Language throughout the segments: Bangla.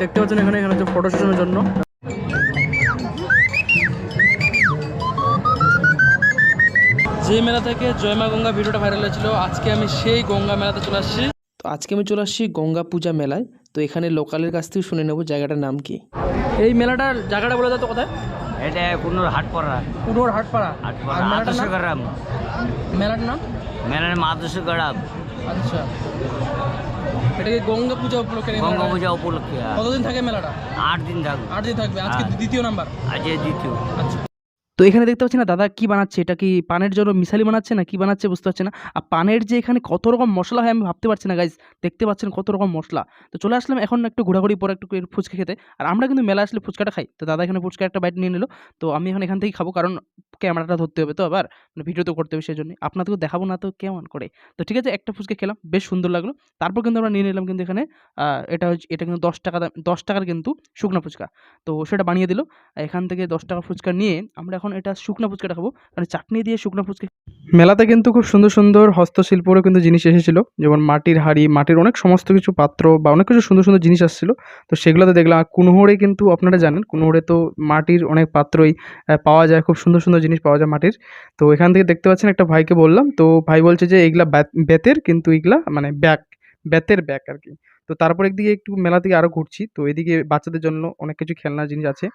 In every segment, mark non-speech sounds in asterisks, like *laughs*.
দেখতে পাচ্ছেন এখানে এখানে হচ্ছে ফটো সেশনের জন্য। যে মেলা থেকে জয়মা গঙ্গা ভিডিওটা ভাইরাল হয়েছিল আজকে আমি সেই গঙ্গা মেলাতে চলে আসছি। তো আজকে আমি চলে আসছি গঙ্গা পূজা মেলায়। তো এখানে লোকালের কাছ থেকে শুনে নেব জায়গাটার নাম কি। এই মেলাটার জায়গাটা বলে দাও তো কোথায়? এটা কোনো হাট পড়া পুরোর হাটপাড়া। হাট আর মেলাটার নাম? মেলাটার নাম? মেলার আদর্শ আচ্ছা। গঙ্গা পূজা উপলক্ষে গঙ্গা পূজা উপলক্ষে কতদিন থাকে মেলাটা? আট দিন থাকবে। আট দিন থাকবে। আজকে হ্যাঁ। দ্বিতীয় নাম্বার? আজকে দ্বিতীয়। আচ্ছা। তো এখানে দেখতে পাচ্ছি না, দাদা কি বানাচ্ছে? এটা কি পানের জন্য মিশালি বানাচ্ছে না কি বানাচ্ছে বুঝতে পারছি না। আর পানের যে এখানে কত রকম মশলা হয় আমি ভাবতে পারছি না গাইজ দেখতে পাচ্ছেন কত রকম মশলা। তো চলে আসলাম এখন একটু ঘোরাঘুরি পরে একটু ফুচকা খেতে। আর আমরা কিন্তু মেলা আসলে ফুচকাটা খাই। তো দাদা এখানে ফুচকা একটা বাইট নিয়ে নিল। তো আমি এখন এখান থেকেই খাব কারণ ক্যামেরাটা ধরতে হবে তো আবার। মানে ভিডিও তো করতে হবে সেই জন্য আপনাদেরকে দেখাবো না তো কেমন করে। তো ঠিক আছে, একটা ফুচকা খেলাম, বেশ সুন্দর লাগল। তারপর কিন্তু আমরা নিয়ে নিলাম কিন্তু এখানে এটা হচ্ছে, এটা কিন্তু দশ টাকা দশ টাকার কিন্তু শুকনো ফুচকা। তো সেটা বানিয়ে দিল। এখান থেকে দশ টাকা ফুচকা নিয়ে আমরা এখন এটা শুকনো ফুচকাটা খাব। মানে চাটনি দিয়ে শুকনো ফুচকা মেলাতে কিন্তু খুব সুন্দর সুন্দর হস্তশিল্পরও কিন্তু জিনিস এসেছিল। যেমন মাটির হাড়ি, মাটির অনেক সমস্ত কিছু পাত্র বা অনেক কিছু সুন্দর সুন্দর জিনিস আসছিল। তো সেগুলোতে দেখলাম কুনহোড়ে কিন্তু আপনারা জানেন কুনহোড়ে তো মাটির অনেক পাত্রই পাওয়া যায়, খুব সুন্দর সুন্দর জিনিস পাওয়া যায় মাটির। তো এখান থেকে দেখতে পাচ্ছেন একটা ভাইকে বললাম, তো ভাই বলছে যে এইগুলা বেতের কিন্তু এইগুলা মানে ব্যাগ, বেতের ব্যাগ আর কি। তো তারপর একদিকে একটু মেলা থেকে আরও ঘুরছি, তো এদিকে বাচ্চাদের জন্য অনেক কিছু খেলনার জিনিস আছে।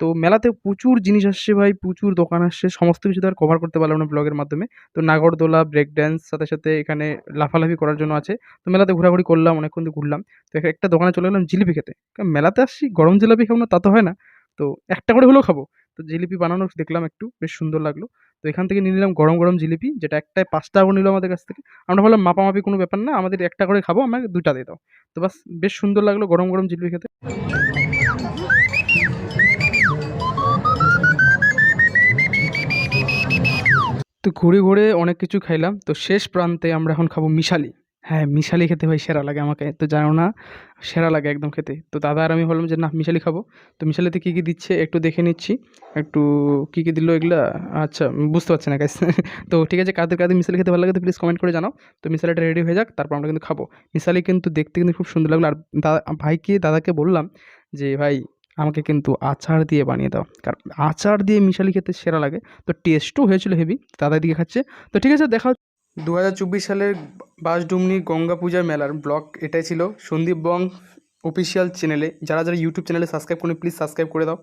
তো মেলাতে প্রচুর জিনিস আসছে ভাই, প্রচুর দোকান আসছে, সমস্ত কিছু তো আর কভার করতে পারলাম না ব্লগের মাধ্যমে। তো নাগরদোলা ব্রেক ড্যান্স সাথে সাথে এখানে লাফালাফি করার জন্য আছে। তো মেলাতে ঘোরাঘুরি করলাম, অনেকক্ষণ ঘুরলাম। তো একটা দোকানে চলে গেলাম জিলিপি খেতে। কারণ মেলাতে আসছি, গরম জিলাপি খাব না, তা তো হয় না। তো একটা করে হলেও খাব। তো জিলিপি বানানো দেখলাম একটু, বেশ সুন্দর লাগল। তো এখান থেকে নিয়ে নিলাম গরম গরম জিলিপি, যেটা একটায় পাঁচ টাকা করে নিল আমাদের কাছ থেকে। আমরা ভাবলাম মাপামাপি কোনো ব্যাপার না, আমাদের একটা করে খাব, আমাকে দুইটা দিয়ে দাও। তো বাস, বেশ সুন্দর লাগল গরম গরম জিলিপি খেতে। ঘুরে ঘুরে অনেক কিছু খাইলাম। তো শেষ প্রান্তে আমরা এখন খাব মিশালি। হ্যাঁ মিশালি খেতে ভাই সেরা লাগে আমাকে। তো জানো না, সেরা লাগে একদম খেতে। তো দাদা আর আমি বললাম যে না মিশালি খাব। তো মিশালিতে কী কী দিচ্ছে একটু দেখে নিচ্ছি। একটু কী কী দিল এগুলা? আচ্ছা বুঝতে পারছি না গাইস *laughs* তো ঠিক আছে, কাদের কাদের মিশালি খেতে ভালো লাগে তো প্লিজ কমেন্ট করে জানাও। তো মিশালিটা রেডি হয়ে যাক, তারপর আমরা কিন্তু খাব। মিশালি কিন্তু দেখতে কিন্তু খুব সুন্দর লাগল। আর দাদা ভাইকে, দাদাকে বললাম যে, ভাই আমাকে কিন্তু আচার দিয়ে বানিয়ে দাও। কারণ আচার দিয়ে মিশালি খেতে সেরা লাগে। তো টেস্টও হয়েছিল হেভি দাদা দিকে খাচ্ছে। তো ঠিক আছে দেখা দু হাজার চব্বিশ সালের বাসডুমনি গঙ্গা পূজার মেলার ব্লগ এটাই ছিল। সন্দীপ বং অফিসিয়াল চ্যানেলে যারা যারা ইউটিউব চ্যানেলে সাবস্ক্রাইব করেন প্লিজ সাবস্ক্রাইব করে দাও।